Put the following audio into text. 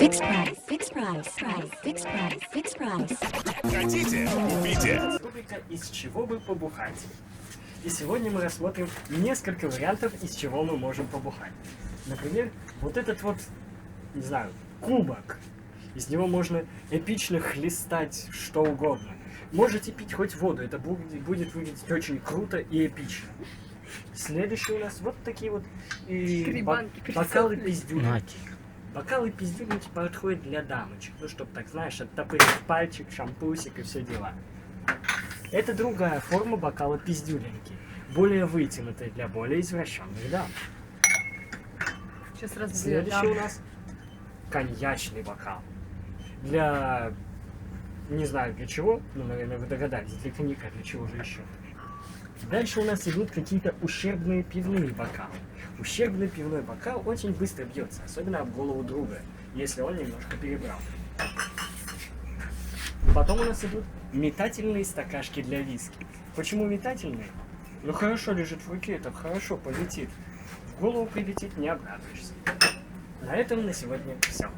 Fixed price, fixed price, price, fixed price, fixed price. Хотите? Купите. Рубрика «Из чего бы побухать?». И сегодня мы рассмотрим несколько вариантов, из чего мы можем побухать. Например, вот этот вот, не знаю, кубок. Из него можно эпично хлестать что угодно. Можете пить хоть воду, это будет, будет выглядеть очень круто и эпично. Следующий у нас вот такие вот и бокалы пересохли. Бокалы пиздюльники подходят для дамочек. Ну, чтобы, так знаешь, оттопырить пальчик, шампусик и все дела. Это другая форма бокала пиздюленьки. Более вытянутая для более извращенных дам. Сейчас разберем. Следующий у нас коньячный бокал. Для... Не знаю для чего, но, наверное, вы догадались, для коньяка, для чего же еще. Дальше у нас идут какие-то ущербные пивные бокалы. Ущербный пивной бокал очень быстро бьется, особенно об голову друга, если он немножко перебрал. Потом у нас идут метательные стакашки для виски. Почему метательные? Ну хорошо лежит в руке, это хорошо полетит. В голову прилетит, не обрадуешься. На этом на сегодня все.